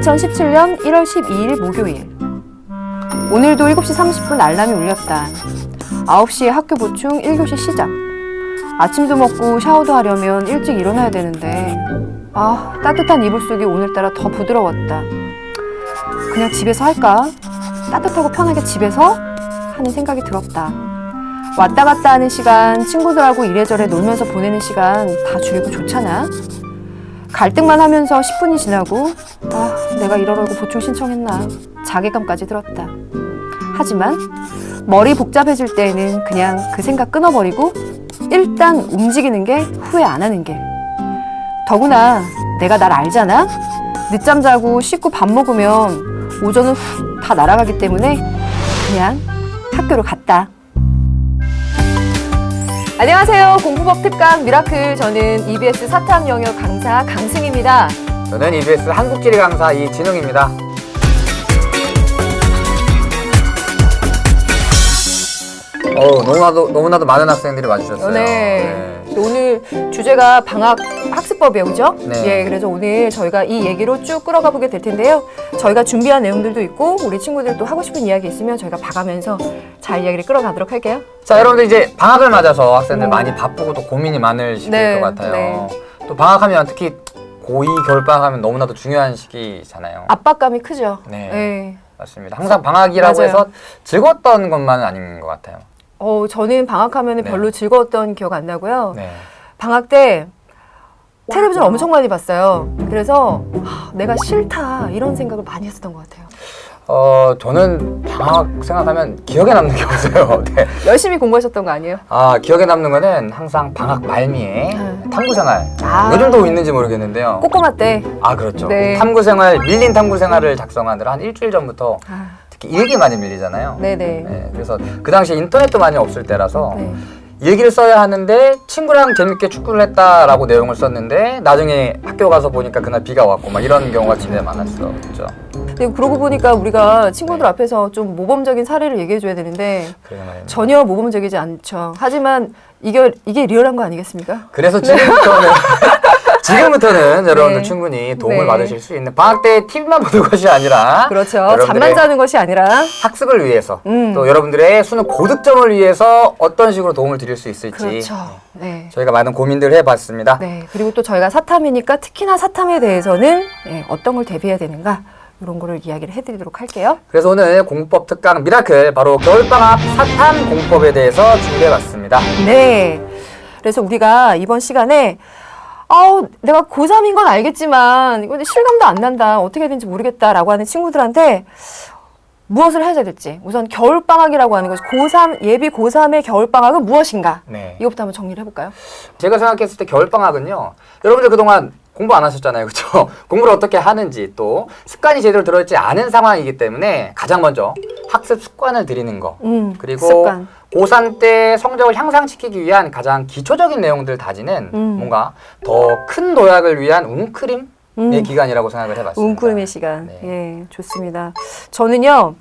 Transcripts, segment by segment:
2017년 1월 12일 목요일. 오늘도 7시 30분 알람이 울렸다. 9시에 학교 보충 1교시 시작. 아침도 먹고 샤워도 하려면 일찍 일어나야 되는데, 아, 따뜻한 이불 속이 오늘따라 더 부드러웠다. 그냥 집에서 할까? 따뜻하고 편하게 집에서? 하는 생각이 들었다. 왔다 갔다 하는 시간, 친구들하고 이래저래 놀면서 보내는 시간 다 줄이고 좋잖아. 갈등만 하면서 10분이 지나고 아 내가 이러려고 보충 신청했나 자괴감까지 들었다. 하지만 머리 복잡해질 때에는 그냥 그 생각 끊어버리고 일단 움직이는 게 후회 안 하는 게 더구나 내가 날 알잖아 늦잠 자고 씻고 밥 먹으면 오전은 훅 다 날아가기 때문에 그냥 학교로 갔다. 안녕하세요. 공부법 특강 미라클 저는 EBS 사탐 영역 강사 강승입니다. 저는 EBS 한국지리 강사 이진웅입니다. 어 너무나도 너무나도 많은 학생들이 와주셨어요. 네. 오늘 주제가 방학 학습법이에요, 그죠? 네. 예, 그래서 오늘 저희가 이 얘기로 쭉 끌어가 보게 될 텐데요. 저희가 준비한 내용들도 있고 우리 친구들도 하고 싶은 이야기 있으면 저희가 봐가면서 잘 이야기를 끌어가도록 할게요. 자 여러분들 이제 방학을 맞아서 학생들 음. 많이 바쁘고 또 고민이 많을 시기일 네, 것 같아요. 네. 또 방학하면 특히 고2 겨울방학 하면 너무나도 중요한 시기잖아요. 압박감이 크죠. 네. 예. 맞습니다. 항상 방학이라고 맞아요. 해서 즐거웠던 것만은 아닌 것 같아요. 어, 저는 방학하면 네. 별로 즐거웠던 기억 안 나고요. 네. 방학 때 텔레비전 엄청 많이 봤어요. 그래서 하, 내가 싫다 이런 생각을 많이 했었던 것 같아요. 어 저는 방학 생각하면 기억에 남는 게 없어요. 네. 열심히 공부하셨던 거 아니에요? 아 기억에 남는 거는 항상 방학 말미에 네. 탐구 생활 아. 요즘도 있는지 모르겠는데요. 꼬꼬마 때. 아 그렇죠. 네. 탐구 생활 밀린 탐구 생활을 작성하느라 한 일주일 전부터 아, 특히 일기 많이 밀리잖아요. 네네. 네, 그래서 그 당시에 인터넷도 많이 없을 때라서 네. 일기를 써야 하는데 친구랑 재밌게 축구를 했다라고 내용을 썼는데 나중에 학교 가서 보니까 그날 비가 왔고 막 이런 경우가 진짜 많았어. 그렇죠. 근데 그러고 보니까 우리가 친구들 앞에서 좀 모범적인 사례를 얘기해줘야 되는데 그러게 말입니다. 전혀 모범적이지 않죠. 하지만 이게 이게 리얼한 거 아니겠습니까? 그래서 지금부터는 지금부터는 여러분들 네. 충분히 도움을 네. 받으실 수 있는 방학 때 TV만 보는 것이 아니라 그렇죠. 여러분들의 잠만 자는 것이 아니라 학습을 위해서 음. 또 여러분들의 수능 고득점을 위해서 어떤 식으로 도움을 드릴 수 있을지 그렇죠. 네. 저희가 많은 고민들을 해봤습니다. 네. 그리고 또 저희가 사탐이니까 특히나 사탐에 대해서는 네, 어떤 걸 대비해야 되는가 이런 거를 이야기를 해드리도록 할게요. 그래서 오늘 공법 특강 미라클 바로 겨울방학 사탐 공법에 대해서 준비해봤습니다. 네. 그래서 우리가 이번 시간에 아우 내가 고3인 건 알겠지만 이거 실감도 안 난다 어떻게 해야 되는지 모르겠다라고 하는 친구들한테 무엇을 해야 될지 우선 겨울방학이라고 하는 것이 고3 예비 고3의 겨울방학은 무엇인가 네. 이것부터 한번 정리를 해볼까요? 제가 생각했을 때 겨울방학은요. 여러분들 그동안 공부 안 하셨잖아요. 그렇죠? 공부를 어떻게 하는지 또 습관이 제대로 들어있지 않은 상황이기 때문에 가장 먼저 학습 습관을 들이는 거. 음, 그리고 습관. 고3 때 성적을 향상시키기 위한 가장 기초적인 내용들 다지는 음. 뭔가 더 큰 도약을 위한 웅크림의 음. 기간이라고 생각을 해봤습니다. 웅크림의 시간. 네. 예, 좋습니다. 저는요,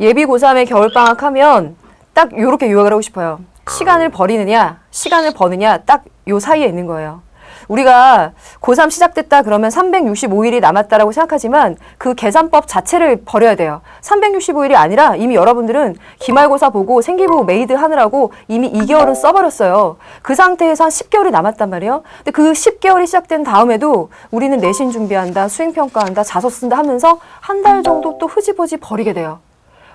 예비 고3의 겨울방학 하면 딱 요렇게 요약을 하고 싶어요. 시간을 버리느냐, 시간을 버느냐, 딱 요 사이에 있는 거예요. 우리가 고3 시작됐다 그러면 365일이 남았다라고 생각하지만 그 계산법 자체를 버려야 돼요. 365일이 아니라 이미 여러분들은 기말고사 보고 생기부 메이드 하느라고 이미 2개월은 써버렸어요. 그 상태에서 한 10개월이 남았단 말이에요. 근데 그 10개월이 시작된 다음에도 우리는 내신 준비한다, 수행평가한다, 자소 쓴다 하면서 한 달 정도 또 흐지부지 버리게 돼요.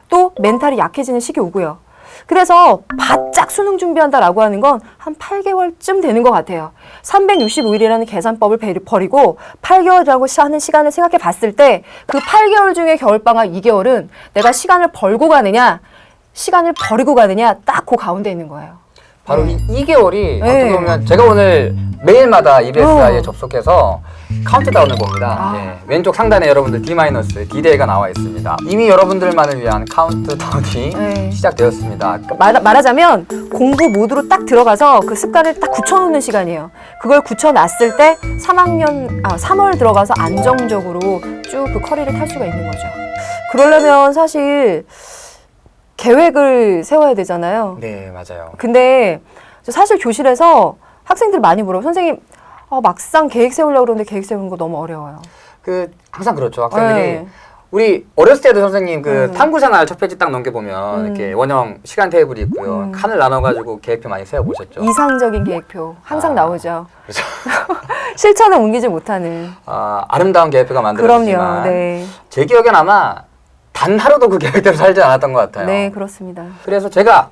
또 멘탈이 약해지는 시기 오고요. 그래서 바짝 수능 준비한다라고 하는 건 한 8개월쯤 되는 것 같아요. 365일이라는 계산법을 배- 버리고 8개월이라고 하는 시간을 생각해 봤을 때 그 8개월 중에 겨울방학 2개월은 내가 시간을 벌고 가느냐, 시간을 버리고 가느냐 딱 그 가운데 있는 거예요. 바로 이 2개월이 네. 어떻게 보면 제가 오늘 매일마다 EBSI에 어. 접속해서 카운트다운을 봅니다. 아. 예, 왼쪽 상단에 여러분들 D- D-Day가 나와 있습니다. 이미 여러분들만을 위한 카운트다운이 네. 시작되었습니다. 말, 말하자면 공부 모드로 딱 들어가서 그 습관을 딱 굳혀놓는 시간이에요. 그걸 굳혀놨을 때 3학년, 아, 3월 들어가서 안정적으로 쭉 그 커리를 탈 수가 있는 거죠. 그러려면 사실 계획을 세워야 되잖아요. 네, 맞아요. 근데 저 사실 교실에서 학생들 많이 물어요. 선생님, 어, 막상 계획 세우려고 그러는데 계획 세우는 거 너무 어려워요. 그 항상 그렇죠 학생들이 네. 우리 어렸을 때도 선생님 그 음. 탐구 생활 첫 페이지 딱 넘겨보면 음. 이렇게 원형 시간 테이블이 있고요 음. 칸을 나눠가지고 계획표 많이 세워보셨죠? 이상적인 계획표 항상 아. 나오죠. 그래서 실천을 옮기지 못하는. 아, 아름다운 계획표가 만들어지지만 그럼요. 네. 제 기억엔 아마 단 하루도 그 계획대로 살지 않았던 것 같아요. 네, 그렇습니다. 그래서 제가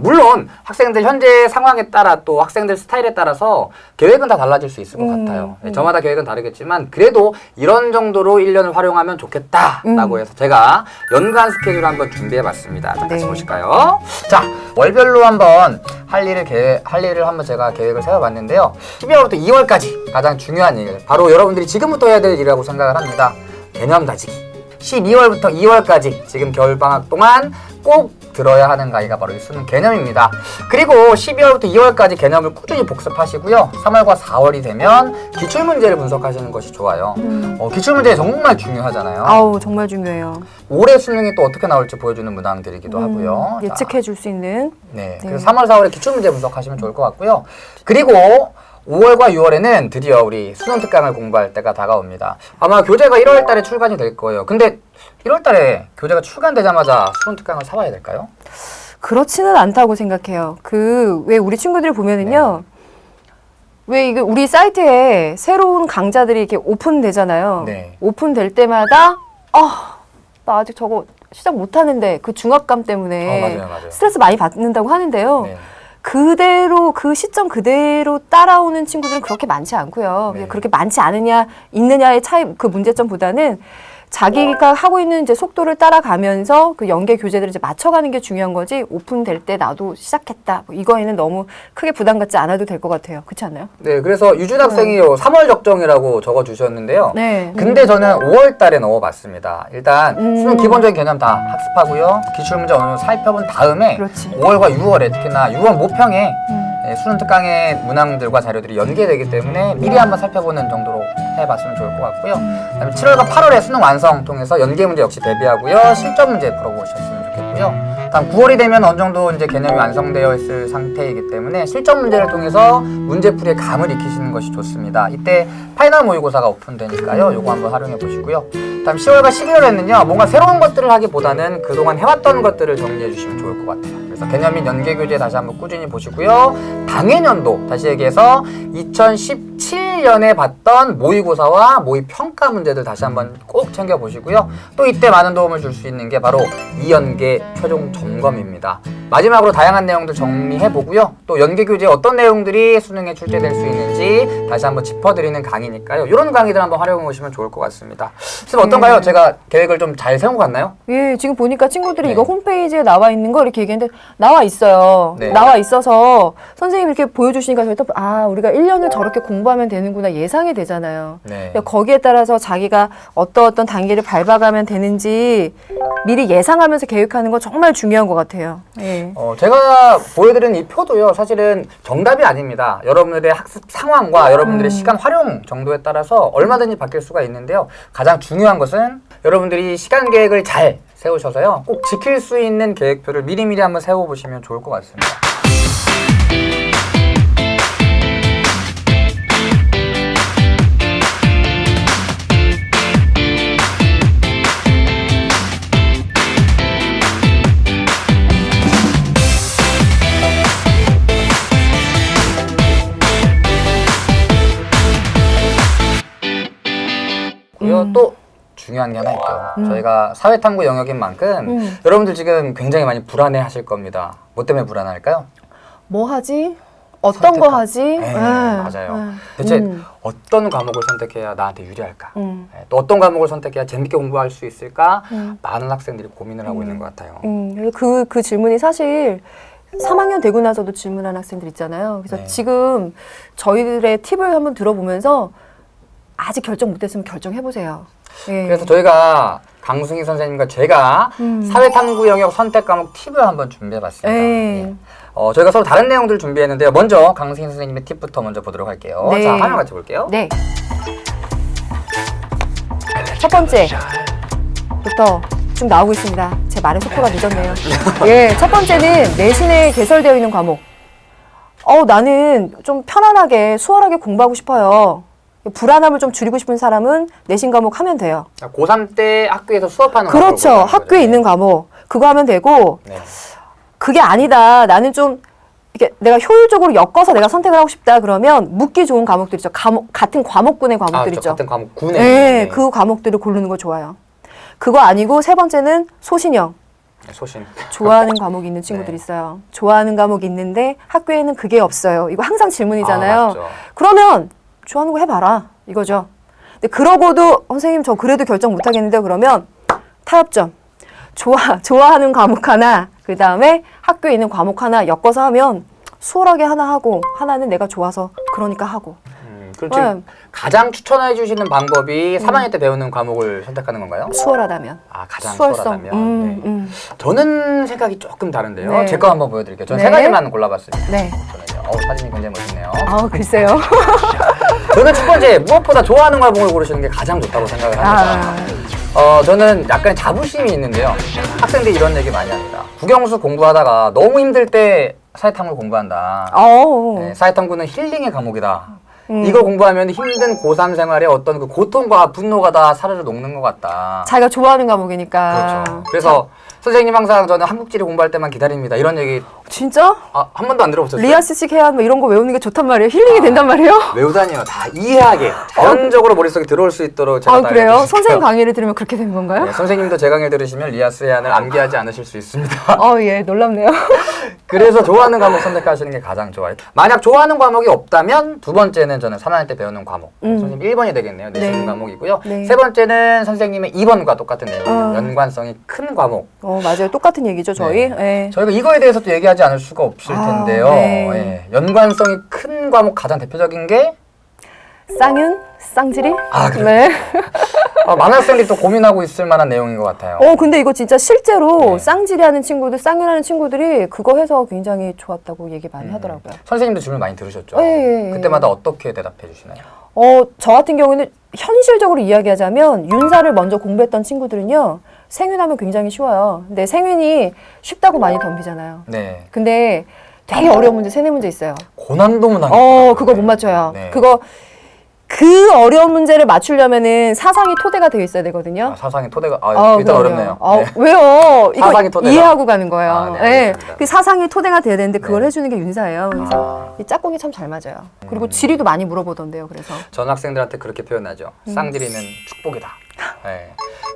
물론 학생들 현재 상황에 따라 또 학생들 스타일에 따라서 계획은 다 달라질 수 있을 것 음, 같아요. 네, 음. 저마다 계획은 다르겠지만 그래도 이런 정도로 1년을 활용하면 좋겠다라고 음. 해서 제가 연간 스케줄을 한번 준비해 봤습니다. 자, 같이 네. 보실까요? 자, 월별로 한번 할 일을 계획, 할 일을 한번 제가 계획을 세워 봤는데요. 12월부터 2월까지 가장 중요한 일, 바로 여러분들이 지금부터 해야 될 일이라고 생각을 합니다. 개념 다지기. 12월부터 2월까지 지금 겨울방학 동안 꼭 들어야 하는 강의가 바로 이 수능 개념입니다. 그리고 12월부터 2월까지 개념을 꾸준히 복습하시고요. 3월과 4월이 되면 기출문제를 분석하시는 것이 좋아요. 음. 어, 기출문제 정말 중요하잖아요. 아우 정말 중요해요. 올해 수능이 또 어떻게 나올지 보여주는 문항들이기도 음, 하고요. 자, 예측해 줄 수 있는. 네. 네. 그래서 3월, 4월에 기출문제 분석하시면 좋을 것 같고요. 그리고 5월과 6월에는 드디어 우리 수능 특강을 공부할 때가 다가옵니다. 아마 교재가 1월 달에 출간이 될 거예요. 근데 1월 달에 교재가 출간되자마자 수능 특강을 사와야 될까요? 그렇지는 않다고 생각해요. 그 왜 우리 친구들 보면은요. 왜 이게 우리 사이트에 새로운 강좌들이 이렇게 오픈되잖아요. 네. 오픈될 때마다 아, 나 아직 저거 시작 못 하는데 그 중압감 때문에 어, 맞아요, 맞아요. 스트레스 많이 받는다고 하는데요. 네. 그대로 그 시점 그대로 따라오는 친구들은 그렇게 많지 않고요. 네. 그렇게 많지 않으냐 있느냐의 차이 그 문제점보다는 자기가 하고 있는 이제 속도를 따라가면서 그 연계 교재들을 이제 맞춰가는 게 중요한 거지 오픈될 때 나도 시작했다 뭐 이거에는 너무 크게 부담 갖지 않아도 될 것 같아요. 그렇지 않나요? 네, 그래서 유준 학생이 요 3월 적정이라고 적어 주셨는데요. 네. 근데 저는 5월 달에 넣어 봤습니다. 일단 음. 수능 기본적인 개념 다 학습하고요. 기출 문제 어느 정도 살펴본 다음에 그렇지. 5월과 6월에 특히나 6월 모평에 음. 예, 수능 특강의 문항들과 자료들이 연계되기 때문에 미리 한번 살펴보는 정도로 해봤으면 좋을 것 같고요. 그다음에 7월과 8월에 수능 완성 통해서 연계 문제 역시 대비하고요. 실전 문제 풀어보셨으면 좋겠 고요. 다음 9월이 되면 어느 정도 이제 개념이 완성되어 있을 상태이기 때문에 실전 문제를 통해서 문제풀이의 감을 익히시는 것이 좋습니다. 이때 파이널 모의고사가 오픈되니까요. 요거 한번 활용해 보시고요. 다음 10월과 11월에는요. 뭔가 새로운 것들을 하기보다는 그동안 해왔던 것들을 정리해 주시면 좋을 것 같아요. 그래서 개념 및 연계 교재 다시 한번 꾸준히 보시고요. 당해년도 다시 얘기해서 2017년에 봤던 모의고사와 모의 평가 문제들 다시 한번 꼭 챙겨 보시고요. 또 이때 많은 도움을 줄 수 있는 게 바로 이연계 최종 점검입니다. 마지막으로 다양한 내용들 정리해 보고요. 또 연계 교재 어떤 내용들이 수능에 출제될 수 있는지 다시 한번 짚어드리는 강의니까요. 이런 강의들 한번 활용해 보시면 좋을 것 같습니다. 선생님 어떤가요? 네. 제가 계획을 좀 잘 세운 것 같나요? 예, 지금 보니까 친구들이 네. 이거 홈페이지에 나와 있는 거 이렇게 얘기했는데 나와 있어요. 네. 나와 있어서 선생님이 이렇게 보여주시니까 저희 또 아, 우리가 1년을 저렇게 공부하면 되는구나 예상이 되잖아요. 네. 그러니까 거기에 따라서 자기가 어떤 어떤 단계를 밟아가면 되는지 미리 예상하면서 계획하는 거 정말 중요한 것 같아요. 예. 어, 제가 보여드리는 이 표도요, 사실은 정답이 아닙니다. 여러분들의 학습 상황과 여러분들의 시간 활용 정도에 따라서 얼마든지 바뀔 수가 있는데요. 가장 중요한 것은 여러분들이 시간 계획을 잘 세우셔서요, 꼭 지킬 수 있는 계획표를 미리미리 한번 세워보시면 좋을 것 같습니다. 음. 또 중요한 게 하나 있죠. 음. 저희가 사회탐구 영역인 만큼 음. 여러분들 지금 굉장히 많이 불안해 하실 겁니다. 뭐 때문에 불안할까요? 뭐 하지? 어떤 거 선택하- 하지? 네, 예. 맞아요. 예. 대체 음. 어떤 과목을 선택해야 나한테 유리할까? 음. 네, 또 어떤 과목을 선택해야 재밌게 공부할 수 있을까? 음. 많은 학생들이 고민을 하고 있는 것 같아요. 음, 그, 그 질문이 사실 3학년 되고 나서도 질문하는 학생들 있잖아요. 그래서 네. 지금 저희들의 팁을 한번 들어보면서 아직 결정 못했으면 결정해보세요. 예. 그래서 저희가 강승희 선생님과 제가 음. 사회탐구 영역 선택 과목 팁을 한번 준비해봤습니다. 예. 예. 어, 저희가 서로 다른 내용들을 준비했는데요. 먼저 강승희 선생님의 팁부터 먼저 보도록 할게요. 네. 자, 화면 같이 볼게요. 네. 첫 번째부터 쭉 나오고 있습니다. 제 말의 속도가 늦었네요. 예, 첫 번째는 내신에 개설되어 있는 과목. 어, 나는 좀 편안하게, 수월하게 공부하고 싶어요. 불안함을 좀 줄이고 싶은 사람은 내신 과목 하면 돼요. 고3 때 학교에서 수업하는 그렇죠. 과목을 학교에 보는 있는 과목 그거 하면 되고. 네. 그게 아니다. 나는 좀 이렇게 내가 효율적으로 엮어서 내가 선택을 하고 싶다 그러면 묻기 좋은 과목들 있죠. 과목 같은 과목군의 아, 과목들 저 있죠. 같은 과목 9네. 네, 그 과목들을 고르는 거 좋아요. 그거 아니고 세 번째는 소신형. 소신. 좋아하는 과목이 있는 친구들이 네. 있어요. 좋아하는 과목이 있는데 학교에는 그게 없어요. 이거 항상 질문이잖아요. 아, 맞죠. 그러면 좋아하는 거 해봐라 이거죠. 근데 그러고도 어, 선생님 저 그래도 결정 못 하겠는데 그러면 타협점. 좋아 좋아하는 과목 하나 그 다음에 학교에 있는 과목 하나 엮어서 하면 수월하게 하나 하고 하나는 내가 좋아서 그러니까 하고. 음, 지금 네. 가장 추천해 주시는 방법이 3학년 때 배우는 과목을 선택하는 건가요? 수월하다면. 아, 가장 수월성. 수월하다면. 음, 네. 음. 저는 생각이 조금 다른데요. 네. 제 거 한번 보여드릴게요. 저는 네. 세 가지만 골라봤습니다. 네. 저는요. 어, 사진이 굉장히 멋있네요. 아 글쎄요. 저는 첫 번째 무엇보다 좋아하는 과목을 고르시는 게 가장 좋다고 생각을 합니다. 아, 어, 저는 약간 자부심이 있는데요. 학생들이 이런 얘기 많이 합니다. 국영수 공부하다가 너무 힘들 때 사회탐구 공부한다. 어. 네, 사회탐구는 힐링의 과목이다. 음. 이거 공부하면 힘든 고3 생활에 어떤 그 고통과 분노가 다 사르르 녹는 것 같다. 자기가 좋아하는 과목이니까. 그렇죠. 그래서 선생님 항상 저는 한국지리 공부할 때만 기다립니다. 이런 얘기 진짜? 아, 한 번도 안 들어보셨어요? 리아스식 해야 뭐 이런 거 외우는 게 좋단 말이에요. 힐링이 된단 말이에요. 외우다니요. 다 이해하게 자연적으로 머릿속에 들어올 수 있도록 제가 아 다 그래요? 알려드릴게요. 선생님 강의를 들으면 그렇게 되는 건가요? 네, 선생님도 제 강의를 들으시면 리아스 해안을 암기하지 않으실 수 있습니다. 어, 예, 놀랍네요. 그래서 좋아하는 과목 선택하시는 게 가장 좋아요. 만약 좋아하는 과목이 없다면 두 번째는 저는 3학년 때 배우는 과목. 음. 선생님 1번이 되겠네요. 내신 네. 과목이고요. 네. 세 번째는 선생님의 2번과 똑같은 내용이에요. 어. 연관성이 큰 과목. 어, 맞아요. 똑같은 얘기죠, 저희. 네. 예. 저희가 이거에 대해서도 얘기하지 않을 수가 없을 아, 텐데요. 네. 예. 연관성이 큰 과목 가장 대표적인 게 쌍윤? 쌍지리? 아, 그래요? 네. 아, 많은 학생들이 또 고민하고 있을 만한 내용인 것 같아요. 어, 근데 이거 진짜 실제로 네. 쌍지리 하는 친구들, 쌍윤 하는 친구들이 그거 해서 굉장히 좋았다고 얘기 많이 음. 하더라고요. 선생님도 질문 많이 들으셨죠? 예, 예, 예. 그때마다 어떻게 대답해 주시나요? 어, 저 같은 경우는 현실적으로 이야기하자면 윤사를 먼저 공부했던 친구들은요, 생윤하면 굉장히 쉬워요. 근데 생윤이 쉽다고 많이 덤비잖아요. 네. 근데 되게 어려운 문제, 세네 문제 있어요. 고난도 문항. 어, 그거 못 맞춰요. 네. 그거 그 어려운 문제를 맞추려면은 사상이 토대가 되어 있어야 되거든요. 아, 사상의 토대가 아, 어, 일단 그럼요. 어렵네요. 어, 네. 왜요? 이거 사상이 토대가. 이해하고 가는 거예요. 아, 네, 네, 알겠습니다. 그 사상이 토대가 돼야 되는데 그걸 네. 해주는 게 윤사예요. 그래서 아. 이 짝꿍이 참 잘 맞아요. 음. 그리고 지리도 많이 물어보던데요. 그래서 전 학생들한테 그렇게 표현하죠. 음. 쌍지리는 축복이다. 네.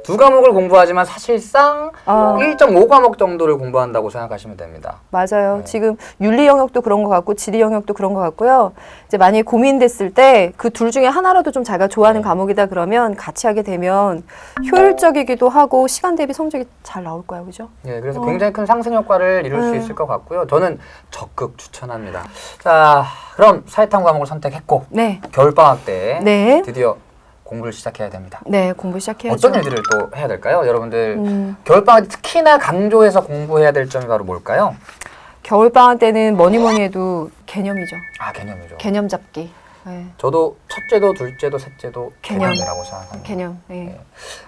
두 과목을 공부하지만 사실상 아. 1.5 과목 정도를 공부한다고 생각하시면 됩니다. 맞아요. 네. 지금 윤리 영역도 그런 것 같고 지리 영역도 그런 것 같고요. 이제 만약에 고민됐을 때 그 둘 중에 하나라도 좀 자기가 좋아하는 네. 과목이다 그러면 같이 하게 되면 효율적이기도 하고 시간 대비 성적이 잘 나올 거예요. 그죠? 네, 그래서 어. 굉장히 큰 상승 효과를 이룰 수 음. 있을 것 같고요. 저는 적극 추천합니다. 자, 그럼 사회탐 과목을 선택했고 네. 겨울 방학 때 네. 드디어 공부를 시작해야 됩니다. 네, 공부 시작해야죠. 어떤 일들을 또 해야 될까요? 여러분들 음, 겨울 방학 때 특히나 강조해서 공부해야 될 점이 바로 뭘까요? 겨울 방학 때는 뭐니 뭐니 해도 개념이죠. 아, 개념이죠. 개념 잡기. 네. 저도 첫째도 둘째도 셋째도 개념. 개념이라고 생각합니다. 개념. 네. 네.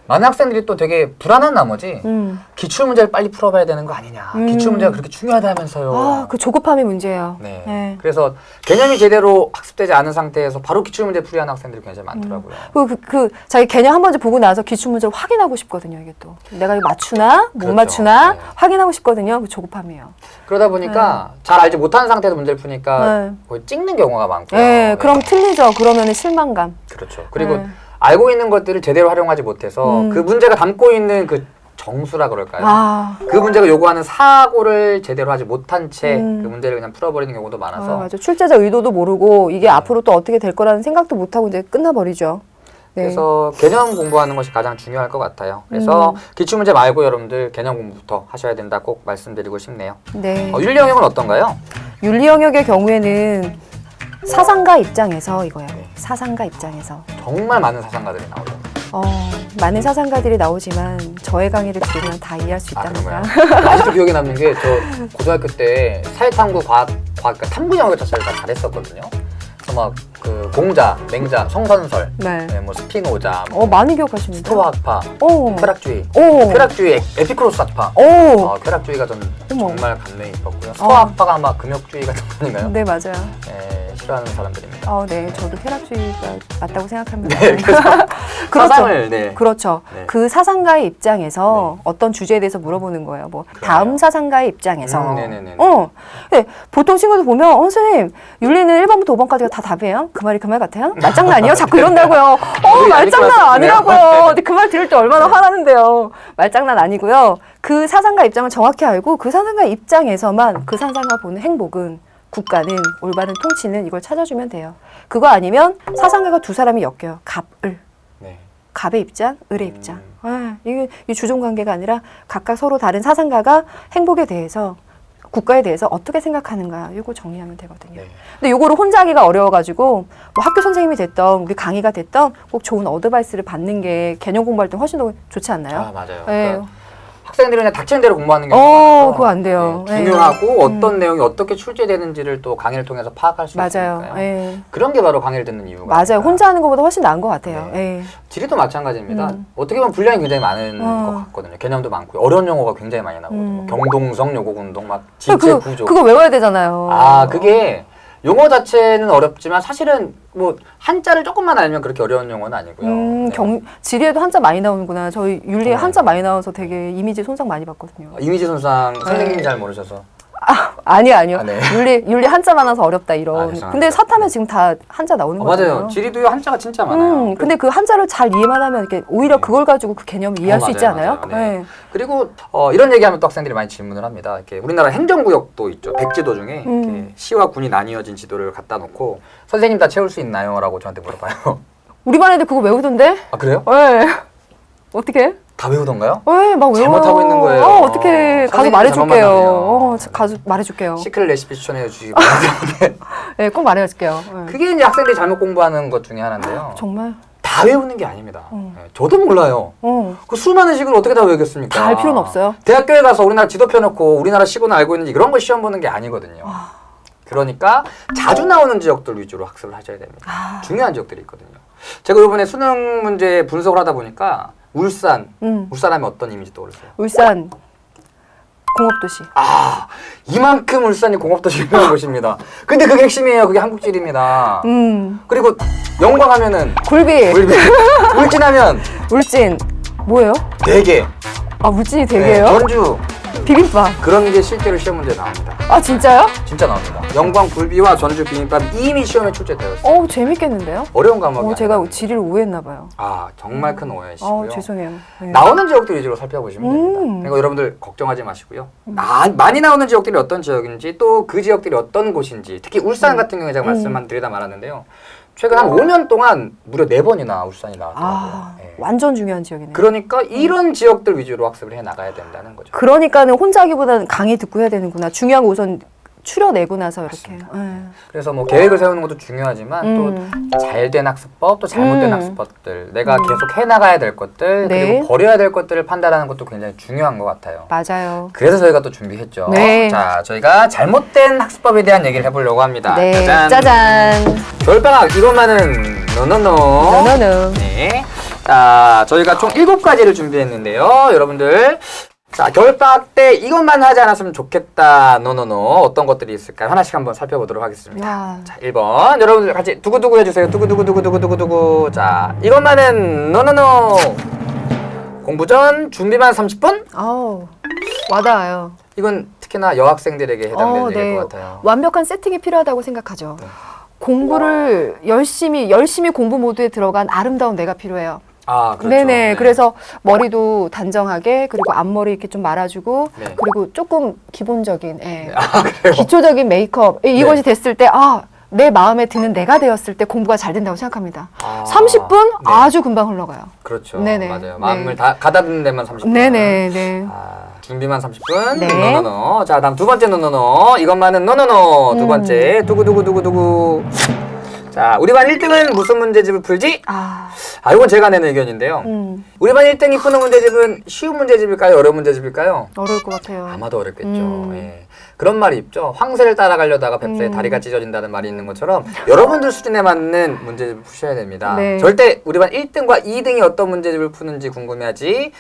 많은 학생들이 또 되게 불안한 나머지 음. 기출 문제를 빨리 풀어봐야 되는 거 아니냐. 음. 기출 문제가 그렇게 중요하다면서요. 아, 그 조급함이 문제예요. 네. 네. 그래서 개념이 제대로 학습되지 않은 상태에서 바로 기출 문제 풀이하는 학생들이 굉장히 많더라고요. 그, 그, 그 자기 개념 한 번째 보고 나서 기출 문제를 확인하고 싶거든요. 이게 또 내가 이거 맞추나 못 그렇죠. 맞추나 네. 확인하고 싶거든요. 그 조급함이에요. 그러다 보니까 잘 알지 못하는 상태에서 문제를 푸니까 네. 거의 찍는 경우가 많고요. 네, 그럼 틀리죠. 그러면은 실망감. 그렇죠. 그리고 네. 알고 있는 것들을 제대로 활용하지 못해서 음. 그 문제가 담고 있는 그 정수라 그럴까요? 아, 그 문제가 요구하는 사고를 제대로 하지 못한 채 그 음. 문제를 그냥 풀어버리는 경우도 아 많아서 맞아. 출제자 의도도 모르고 이게 앞으로 또 어떻게 될 거라는 생각도 못 하고 이제 끝나버리죠. 네. 그래서 개념 공부하는 것이 가장 중요할 것 같아요. 그래서 음. 기출 문제 말고 여러분들 개념 공부부터 하셔야 된다 꼭 말씀드리고 싶네요. 네. 어, 윤리 영역은 어떤가요? 윤리 영역의 경우에는 사상가 입장에서 이거예요. 네. 사상가 입장에서. 정말 많은 사상가들이 나오죠. 어, 많은 사상가들이 나오지만 저의 강의를 들으면 다 이해할 수 아, 있답니다. 그런가요? 아직도 기억에 남는 게 저 고등학교 때 사회탐구 과학, 과학 그러니까 탐구 영역 자체를 다 잘했었거든요. 그래서 막 그 공자, 맹자, 성선설, 네. 네, 뭐 스피노자, 뭐 어, 많이 기억하시는데. 스토아학파, 오. 쾌락주의, 오. 쾌락주의 에- 에피크로스 학파. 오. 아, 쾌락주의가 전 어머. 정말 감명이. 하더라고요. 서아빠가 아마 금욕주의 같은 거 아닌가요? 네, 맞아요. 네, 싫어하는 사람들입니다. 어, 네, 저도 쾌락주의가 맞다고 생각합니다. 네, 그래서 그렇죠. 사상을 네. 그렇죠. 네. 그 사상가의 입장에서 네. 어떤 주제에 대해서 물어보는 거예요. 뭐 그래요. 다음 사상가의 입장에서. 음, 네네네. 어. 네, 보통 친구들 보면 어, 선생님 윤리는 1번부터 5번까지가 다 답이에요? 그 말이 그 말 같아요? 말장난 아니에요? 자꾸 이런다고요. 어, 아닐 것 말장난? 아니라고요. 근데 그 말 들을 때 얼마나 화나는데요. 말장난 아니고요. 그 사상가 입장을 정확히 알고 그 사상가 입장에서만 그 사상가 보는 행복은 국가는 올바른 통치는 이걸 찾아주면 돼요. 그거 아니면 사상가가 두 사람이 엮여요. 갑을. 네. 갑의 입장, 을의 음. 입장. 입장. 이게 이 주종 관계가 아니라 각각 서로 다른 사상가가 행복에 대해서 국가에 대해서 어떻게 생각하는가 이거 정리하면 되거든요. 네. 근데 요거를 혼자 하기가 어려워가지고 뭐 학교 선생님이 됐던 우리 강의가 됐던 꼭 좋은 어드바이스를 받는 게 개념 공부할 때 훨씬 더 좋지 않나요? 아 맞아요. 네. 그러니까 학생들이 그냥 닥치는 대로 공부하는 게 어, 많아서 그거 안 돼요. 네, 네. 중요하고 어떤 내용이 어떻게 출제되는지를 또 강의를 통해서 파악할 수 맞아요. 있으니까요. 예. 그런 게 바로 강의를 듣는 이유가 맞아요. 아닐까. 혼자 하는 것보다 훨씬 나은 것 같아요. 네. 예. 지리도 마찬가지입니다. 음. 어떻게 보면 분량이 굉장히 많은 어. 것 같거든요. 개념도 많고 어려운 용어가 굉장히 많이 나오거든요. 음. 경동성, 요곡 운동, 막 지체 그거, 구조. 그거 외워야 되잖아요. 아 그게 용어 자체는 어렵지만 사실은 뭐 한자를 조금만 알면 그렇게 어려운 용어는 아니고요. 음, 네. 경, 지리에도 한자 많이 나오는구나. 저희 윤리에 네. 한자 많이 나와서 되게 이미지 손상 많이 받거든요. 이미지 손상 선생님이 네. 잘 모르셔서 아니 아니요. 아, 네. 윤리 윤리 한자 많아서 어렵다 아, 이런. 죄송합니다. 근데 사타면 지금 다 한자 나오는 어, 거잖아요. 맞아요. 지리도 한자가 진짜 많아요. 음, 근데 그 한자를 잘 이해만 하면 이렇게 오히려 네. 그걸 가지고 그 개념을 이해할 어, 수 있지 맞아요, 않아요? 맞아요. 네. 네. 그리고 어, 이런 얘기하면 또 학생들이 많이 질문을 합니다. 이렇게 우리나라 행정구역도 있죠. 백지도 중에 음. 이렇게 시와 군이 나뉘어진 지도를 갖다 놓고 선생님 다 채울 수 있나요?라고 저한테 물어봐요. 우리 반 애들 그거 외우던데? 아 그래요? 네. 어떻게? 다 외우던가요? 왜? 막 외워. 잘못하고 있는 거예요. 어, 어떻게 가서 말해줄게요. 잘못. 어, 가서 말해줄게요. 시크릿 레시피 추천해 주시기 바랍니다. 네, 꼭 말해줄게요. 네. 그게 이제 학생들이 잘못 공부하는 것 중에 하나인데요. 정말. 다 외우는 게 아닙니다. 음. 네, 저도 몰라요. 어. 그 수많은 식을 어떻게 다 외우겠습니까? 다알 필요는 없어요. 대학교에 가서 우리나라 지도 펴놓고 우리나라 시군을 알고 있는지 그런 걸 시험 보는 게 아니거든요. 그러니까 자주 나오는 지역들 위주로 학습을 하셔야 됩니다. 아. 중요한 지역들이 있거든요. 제가 이번에 수능 문제 분석을 하다 보니까 울산, 음. 울산 하면 어떤 이미지 떠오르세요? 울산 공업도시. 아, 이만큼 울산이 공업도시 유명한 곳입니다. 근데 그게 핵심이에요. 그게 한국질입니다. 음. 그리고 영광 하면은 굴비. 울비, 울진하면 울진. 뭐예요? 대게, 아, 울진이 네, 되게요? 전주 비빔밥. 그런 게 실제로 시험 문제에 나옵니다. 아, 진짜요? 진짜 나옵니다. 영광 굴비와 전주 비빔밥 이미 시험에 출제되었어요. 어, 재밌겠는데요? 어려운 과목이 어, 제가 아니에요. 지리를 오해했나 봐요. 아 정말 큰 어, 오해시고요. 죄송해요. 네. 나오는 지역들 위주로 살펴보시면 됩니다. 음. 그리고 여러분들 걱정하지 마시고요. 나- 많이 나오는 지역들이 어떤 지역인지 또 그 지역들이 어떤 곳인지 특히 울산 같은 경우에 제가 음. 말씀만 드리다 말았는데요. 최근 한 5년 동안 무려 4번이나 울산이 나왔더라고요. 아, 예. 완전 중요한 지역이네요. 그러니까 이런 지역들 위주로 학습을 해 나가야 된다는 거죠. 그러니까는 혼자 하기보다는 강의 듣고 해야 되는구나. 중요한 거 우선 추려내고 나서 이렇게. 네. 그래서 뭐 계획을 세우는 것도 중요하지만 음. 또 잘 된 학습법, 또 잘못된 음. 학습법들, 내가 계속 해 나가야 될 것들, 네. 그리고 버려야 될 것들을 판단하는 것도 굉장히 중요한 것 같아요. 맞아요. 그래서 저희가 또 준비했죠. 네. 자, 저희가 잘못된 학습법에 대한 얘기를 해보려고 합니다. 네. 짜잔. 짜잔. 겨울방학 이것만은 노노노. 너너너. 네. 자, 저희가 총 일곱 가지를 준비했는데요. 여러분들. 자, 겨울방학 때 이것만 하지 않았으면 좋겠다. 노노노. 어떤 것들이 있을까요? 하나씩 한번 살펴보도록 하겠습니다. 야. 자, 1번. 여러분들 같이 두구두구 해주세요. 두구두구두구두구두구두구. 자, 이것만은 노노노. 공부 전 준비만 30분? 아우. 와닿아요. 이건 특히나 여학생들에게 해당되는 어, 얘기일 네. 것 같아요. 완벽한 세팅이 필요하다고 생각하죠. 네. 공부를 열심히 열심히 공부 모드에 들어간 아름다운 내가 필요해요. 아, 그렇죠. 네네. 네. 그래서 머리도 단정하게 그리고 앞머리 이렇게 좀 말아주고 네. 그리고 조금 기본적인 예. 아, 그래요? 기초적인 메이크업 이- 이것이 네. 됐을 때 아. 내 마음에 드는 내가 되었을 때 공부가 잘 된다고 생각합니다. 아, 30분 네. 아주 금방 흘러가요. 그렇죠. 네네. 맞아요. 네. 마음을 다 가다듬는 데만 30분. 네네 네. 아, 준비만 30분. 네. 노노노. 자, 다음 두 번째 노노노. 이것만은 노노노. 두 음. 번째. 두구두구두구두구. 자, 우리 반 1등은 무슨 문제집을 풀지? 아, 아, 이건 제가 내는 의견인데요. 음, 우리 반 1등이 푸는 문제집은 쉬운 문제집일까요? 어려운 문제집일까요? 어려울 것 같아요. 아마도 어렵겠죠. 음. 예. 그런 말이 있죠. 황새를 따라가려다가 뱁새에 음. 다리가 찢어진다는 말이 있는 것처럼 여러분들 수준에 맞는 문제집을 푸셔야 됩니다. 네. 절대 우리 반 1등과 2등이 어떤 문제집을 푸는지 궁금해하지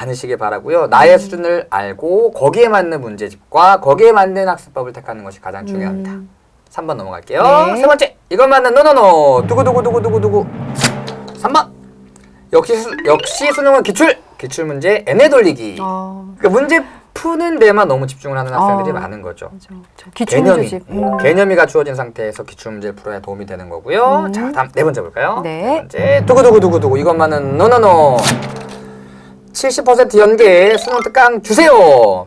않으시길 바라고요. 나의 수준을 알고 거기에 맞는 문제집과 거기에 맞는 학습법을 택하는 것이 가장 중요합니다. 음. 3번 넘어갈게요. 네. 세 번째, 이것 맞는 노노노. 두구두구두구두구두구. 3번. 역시 수, 역시 수능은 기출. 기출 문제 N에 돌리기. 어, 그러니까 문제 푸는 데만 너무 집중을 하는 학생들이 어. 많은 거죠. 개념이. 음. 개념이가 주어진 상태에서 기출 문제를 풀어야 도움이 되는 거고요. 음. 자, 다음 네 번째 볼까요? 네. 네 번째 두구두구두구두구 이것만은 노노노. 70% 연계 수능 특강 주세요.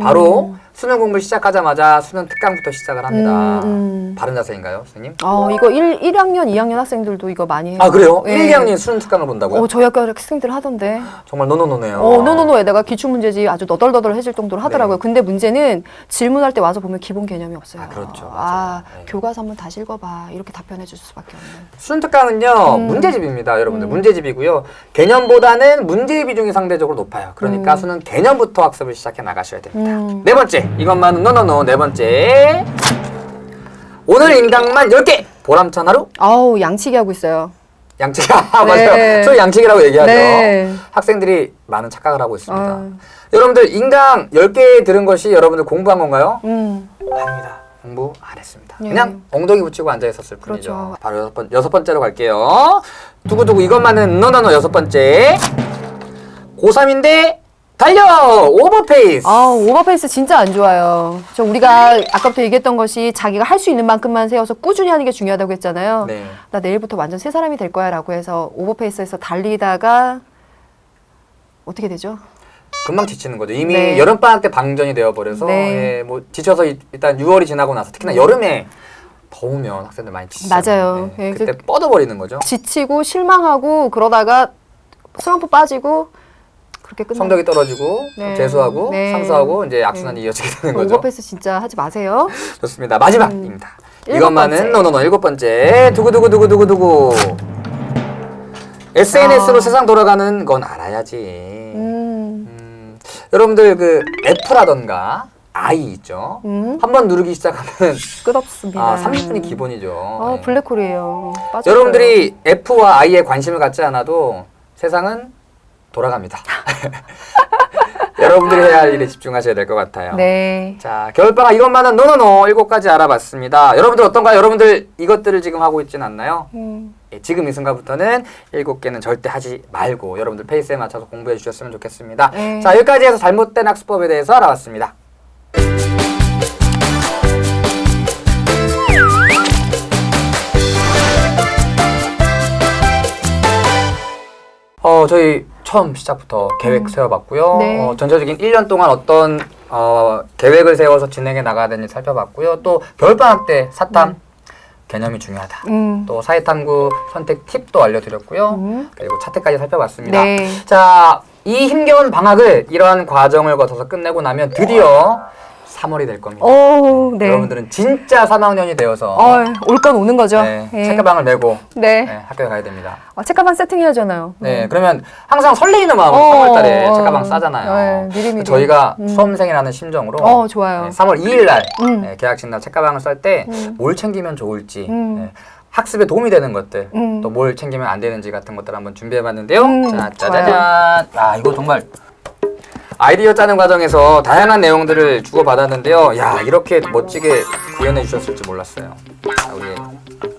바로 음. 수능 공부 시작하자마자 수능 특강부터 시작을 합니다. 음, 음. 바른 자세인가요, 선생님? 어, 이거 1, 1학년, 2학년 학생들도 이거 많이 해요. 아 그래요? 예. 1, 2학년 수능 특강을 본다고요? 어, 저희 학교 학생들 하던데. 정말 노노노네요. 어, 노노노에다가 기출문제지 아주 너덜너덜해질 정도로 하더라고요. 근데 문제는 질문할 때 와서 보면 기본 개념이 없어요. 네. 아, 그렇죠. 아. 네. 교과서 한번 다시 읽어봐. 이렇게 답변해 줄 수밖에 없는. 수능 특강은요 음. 문제집입니다, 여러분들 음. 문제집이고요. 개념보다는 문제 비중이 상대적으로 높아요. 그러니까 음. 수능 개념부터 학습을 시작해 나가셔야 됩니다. 음. 네 번째, 이것만은 노노노. 네 번째, 오늘 인강만 10개. 보람찬 하루. 아우, 양치기 하고 있어요. 양치기 아, 맞아요. 네. 소위 양치기라고 얘기하죠. 네. 학생들이 많은 착각을 하고 있습니다. 아. 여러분들 인강 10개 들은 것이 여러분들 공부한 건가요? 음. 아닙니다. 공부 안 했습니다. 예. 그냥 엉덩이 붙이고 앉아 있었을 뿐이죠. 그렇죠. 바로 여섯 번 여섯 번째로 갈게요. 두구두구 이것만은 너너너 여섯 번째. 고3인데 달려 오버페이스. 아, 오버페이스 진짜 안 좋아요. 저 우리가 아까부터 얘기했던 것이 자기가 할 수 있는 만큼만 세워서 꾸준히 하는 게 중요하다고 했잖아요. 네. 나 내일부터 완전 새 사람이 될 거야 라고 해서 오버페이스에서 달리다가 어떻게 되죠? 금방 지치는 거죠. 이미 네. 여름 방학 때 방전이 되어 버려서 네. 예, 뭐 지쳐서 이- 일단 6월이 지나고 나서 특히나 여름에 더우면 학생들 많이 지치잖아요. 맞아요. 예, 그때 그- 뻗어 버리는 거죠. 지치고 실망하고 그러다가 슬럼프 빠지고 그렇게 끝나. 성적이 떨어지고 네. 재수하고 네. 상수하고 이제 악순환이 이어지게 되는 거죠. 오버페이스 진짜 하지 마세요. 좋습니다. 마지막입니다. 일곱 이것만은. 노노노 일곱 번째 두구두구두구두구두구 SNS로 아. 세상 돌아가는 건 알아야지. 음. 음, 여러분들 그 F라던가 I 있죠. 음. 한번 누르기 시작하면 끝없습니다. 아 30분이 기본이죠. 어, 네. 블랙홀이에요. 빠졌어요. 여러분들이 F와 I에 관심을 갖지 않아도 세상은 돌아갑니다. 여러분들이 해야 할 일에 집중하셔야 될 것 같아요. 네. 자, 겨울방학 이것만은 노노노 일곱 가지 알아봤습니다. 여러분들 어떤가요? 여러분들 이것들을 지금 하고 있진 않나요? 음. 예, 지금 이 순간부터는 일곱 개는 절대 하지 말고 여러분들 페이스에 맞춰서 공부해 주셨으면 좋겠습니다. 네. 자, 여기까지 해서 잘못된 학습법에 대해서 알아봤습니다. 어, 저희 처음 시작부터 계획 세워봤고요. 네. 어, 전체적인 1년 동안 어떤 어, 계획을 세워서 진행해 나가야 되는지 살펴봤고요. 또 겨울방학 때 사탐 개념이 중요하다. 음. 또 사회탐구 선택 팁도 알려드렸고요. 음. 그리고 차트까지 살펴봤습니다. 네. 자, 이 힘겨운 방학을 이러한 과정을 거쳐서 끝내고 나면 드디어 3월이 될 겁니다. 오, 네. 여러분들은 진짜 3학년이 되어서 어, 올건 오는 거죠. 네, 예. 책가방을 메고 네. 네, 학교에 가야 됩니다. 어, 책가방 세팅해야잖아요. 네, 그러면 항상 설레이는 마음으로 어, 3월달에 어. 책가방 싸잖아요. 네, 미리미리. 저희가 음. 수험생이라는 심정으로 어, 좋아요. 네, 3월 2일 날 음. 네, 계약식 날 책가방을 쌀 때뭘 음. 챙기면 좋을지 음. 네, 학습에 도움이 되는 것들 음. 또 뭘 챙기면 안 되는지 같은 것들 한번 준비해봤는데요. 음, 자, 짜자잔. 아, 이거 정말 아이디어 짜는 과정에서 다양한 내용들을 주고받았는데요. 야, 이렇게 멋지게 구현해 주셨을지 몰랐어요. 자, 우리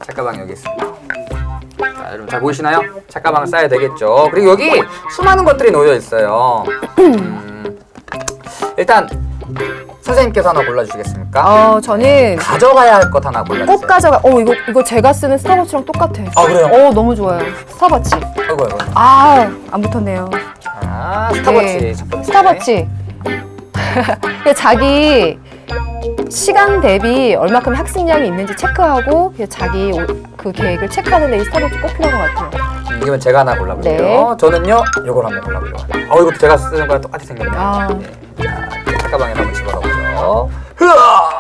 책가방 여기 있습니다. 자, 여러분 잘 보이시나요? 책가방을 싸야 되겠죠. 그리고 여기 수많은 것들이 놓여 있어요. 음, 일단 선생님께서 하나 골라주시겠습니까? 어, 저는 가져가야 할 것 하나 골라주세요. 꼭 가져가. 어, 이거 이거 제가 쓰는 스타벅스랑 똑같아. 아, 그래요? 어, 너무 좋아요. 스타벅스. 아이고, 아이고. 아, 안 붙었네요. 아, 스타벅지 네. 첫 번째. 스타벅스. 근데 자기 시간 대비 얼마큼 학습량이 있는지 체크하고 자기 오- 그 계획을 체크하는 데 이 스타벅스 꼭 필요한 것 같아요. 음, 이건 제가 하나 골라볼게요. 네. 저는요, 이걸 한번 골라보려고 합니다. 어, 이것도 제가 쓰는 거랑 똑같이 생겼네요. 아. 네. 자, 책가방에 한번 집어넣어보죠. 흐아!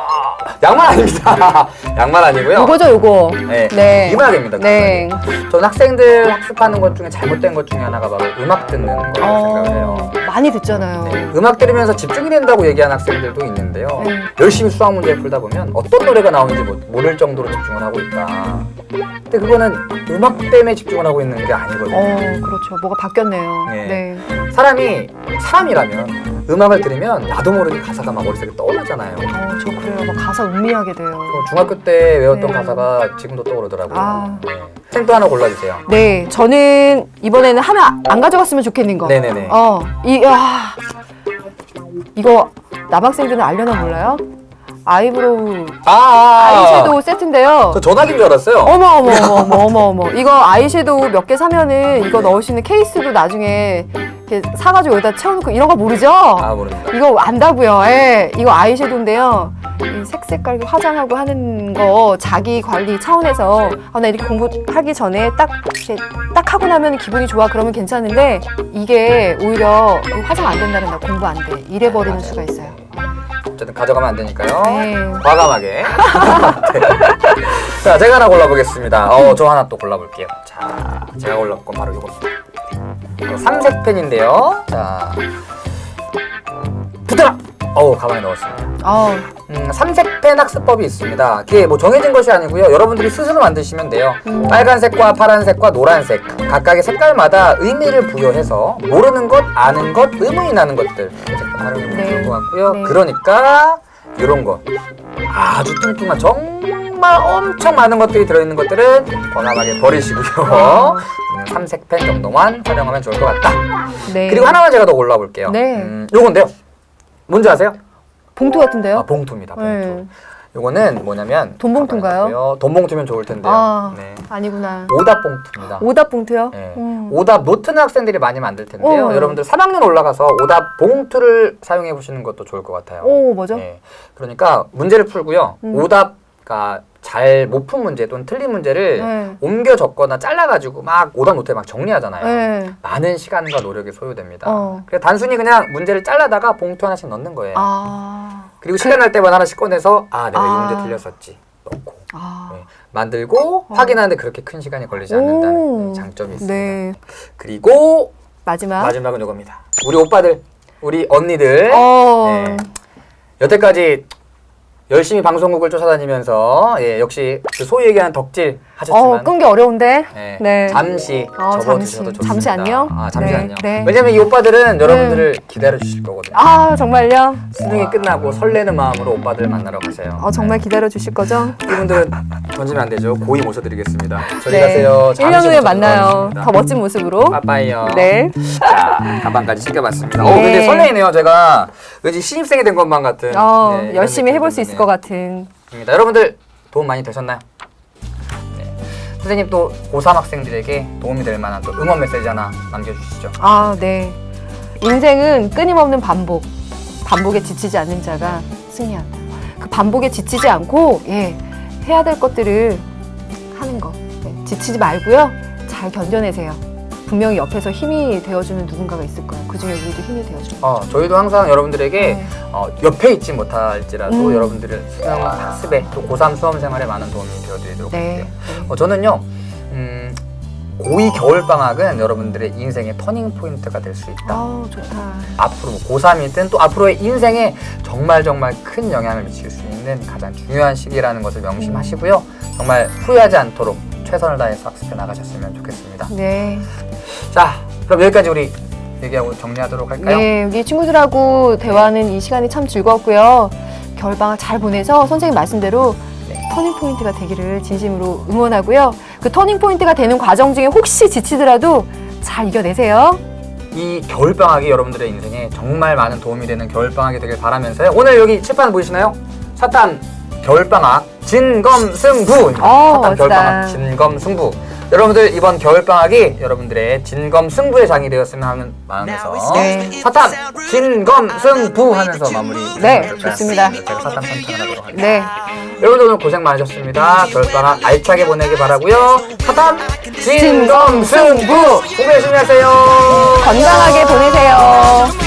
양말 아닙니다. 양말 아니고요. 요거죠, 요거. 네. 네. 음악입니다. 네. 저는 학생들 학습하는 것 중에 잘못된 것 중에 하나가 바로 음악 듣는 거라고 생각을 해요. 어, 많이 듣잖아요. 네, 음악 들으면서 집중이 된다고 얘기하는 학생들도 있는데요. 네. 열심히 수학 문제를 풀다 보면 어떤 노래가 나오는지 모- 모를 정도로 집중을 하고 있다. 근데 그거는 음악 때문에 집중을 하고 있는 게 아니거든요. 어, 그렇죠. 뭐가 바뀌었네요. 네. 네. 사람이 사람이라면 음악을 들으면 나도 모르게 가사가 막 머릿속에 떠오르잖아요. 어, 저 그래요. 막 가사 음미하게 돼요. 저 중학교 때 외웠던 네. 가사가 지금도 떠오르더라고요. 아. 네. 또 하나 골라주세요. 네, 저는 이번에는 하나 안 가져갔으면 좋겠는 거. 네네네. 어, 이, 아, 이거 남학생들은 알려나 몰라요? 아이브로우 아, 아, 아. 아이섀도우 세트인데요. 저 전화기인 줄 알았어요. 어머 어머 어머 어머 어머 어머 이거 아이섀도우 몇 개 사면은 이거 넣을 수 있는 케이스도 나중에 이렇게 사가지고 여기다 채워놓고 이런 거 모르죠? 아 모릅니다. 이거 안다고요. 예. 이거 아이섀도우인데요. 이 색색깔 화장하고 하는 거 자기 관리 차원에서 아, 나 이렇게 공부하기 전에 딱 딱 하고 나면 기분이 좋아 그러면 괜찮은데 이게 오히려 화장 안 된다는 나 공부 안 돼. 이래 버리는 수가 있어요. 어쨌든 가져가면 안 되니까요. 네. 과감하게. 네. 자, 제가 하나 골라보겠습니다. 어, 저 하나 또 골라볼게요. 자, 제가 골라볼 건 바로 이겁니다. 어, 삼색 펜인데요. 자, 붙어라! 어우, 가방에 넣었습니다. 아, 음, 삼색 펜 학습법이 있습니다. 그게 뭐 정해진 것이 아니고요. 여러분들이 스스로 만드시면 돼요. 음. 빨간색과 파란색과 노란색 각각의 색깔마다 의미를 부여해서 모르는 것, 아는 것, 의문이 나는 것들 활용해보면 네. 것 같고요. 네. 그러니까 이런 거 아주 뚱뚱한 정말 엄청 많은 것들이 들어있는 것들은 과감하게 버리시고요. 어. 음, 삼색 펜 정도만 활용하면 좋을 것 같다. 네. 그리고 하나만 제가 더 골라볼게요. 네. 음, 요건데요. 뭔지 아세요? 봉투 같은데요? 아, 봉투입니다. 봉투. 네. 요거는 뭐냐면 돈 봉투인가요? 돈 봉투면 좋을 텐데요. 아, 네. 아니구나. 오답 봉투입니다. 오답 봉투요? 네. 음. 오답 노트는 학생들이 많이 만들 텐데요. 어. 여러분들 3학년 올라가서 오답 봉투를 사용해 보시는 것도 좋을 것 같아요. 오, 뭐죠? 네. 그러니까 문제를 풀고요. 음. 오답 그러니까 잘 못 푼 문제 또는 틀린 문제를 네. 옮겨 적거나 잘라가지고 막 오답 노트에 막 정리하잖아요. 네. 많은 시간과 노력이 소요됩니다. 어. 그래서 단순히 그냥 문제를 잘라다가 봉투 하나씩 넣는 거예요. 아. 그리고 시간 날 때마다 하나씩 꺼내서 아 내가 아. 이 문제 틀렸었지 넣고 아. 네. 만들고 확인하는데 그렇게 큰 시간이 걸리지 않는다는 네, 장점이 있습니다. 네. 그리고 마지막. 마지막은 이겁니다. 우리 오빠들, 우리 언니들 어. 네. 여태까지 열심히 방송국을 쫓아다니면서 예, 역시 그 소위 얘기하는 덕질 하셨지만 어, 끈기 어려운데. 네, 네. 잠시 어, 접어두셔도 잠시. 좋습니다. 잠시 안녕? 아, 잠시 네, 안녕. 네. 왜냐면 이 오빠들은 여러분들을 기다려 주실 거거든요. 아, 정말요? 수능이 끝나고 설레는 마음으로 오빠들 만나러 가세요. 어, 정말 기다려 주실 거죠? 네. 이분들은 던지면 안 되죠. 고이 모셔드리겠습니다. 저리 네. 가세요. 1년 잠시 후에 만나요. 더 멋진 모습으로. 빠빠이요. 네. 자, 가방까지 챙겨봤습니다. 오, 네. 근데 설레이네요. 제가 왠지 신입생이 된 것만 같은. 어, 네, 열심히 해볼 수 있을 것. 같은. 입니다. 여러분들 도움 많이 되셨나요? 네. 선생님 또 고3 학생들에게 도움이 될 만한 또 응원 메시지 하나 남겨주시죠. 아, 네. 인생은 끊임없는 반복. 반복에 지치지 않는 자가 승리한다. 그 반복에 지치지 않고, 예, 해야 될 것들을 하는 거. 네, 지치지 말고요. 잘 견뎌내세요. 분명히 옆에서 힘이 되어주는 누군가가 있을 거예요. 그 중에 우리도 힘이 되어줘요. 어, 저희도 항상 여러분들에게 네. 어, 옆에 있지 못할지라도 음. 여러분들을 수능 학습에 또 고3 수험 생활에 많은 도움이 되어드리도록 네. 할게요. 어, 저는요, 음, 고2 겨울방학은 여러분들의 인생의 터닝 포인트가 될 수 있다. 아, 좋다. 앞으로 뭐 고3이든 또 앞으로의 인생에 정말 정말 큰 영향을 미칠 수 있는 가장 중요한 시기라는 것을 명심하시고요. 정말 후회하지 않도록 최선을 다해서 학습해 나가셨으면 좋겠습니다. 네. 자, 그럼 여기까지 우리 얘기하고 정리하도록 할까요? 네, 우리 친구들하고 대화하는 이 시간이 참 즐거웠고요. 겨울방학 잘 보내서 선생님 말씀대로 네. 터닝 포인트가 되기를 진심으로 응원하고요. 그 터닝 포인트가 되는 과정 중에 혹시 지치더라도 잘 이겨내세요. 이 겨울방학이 여러분들의 인생에 정말 많은 도움이 되는 겨울방학이 되길 바라면서요. 오늘 여기 칠판 보이시나요? 사탄 겨울방학 진검승부. 어, 사탄 멋지다. 겨울방학 진검승부. 여러분들 이번 겨울방학이 여러분들의 진검 승부의 장이 되었으면 하는 마음에서 네. 사탄 진검 승부 하면서 마무리. 네, 해볼까요? 좋습니다. 제가 사탄 선창하도록 하겠습니다. 네. 여러분들 오늘 고생 많으셨습니다. 겨울방학 알차게 보내기 바라고요. 사탄 진검 승부 공부 열심히 하세요. 건강하게 보내세요.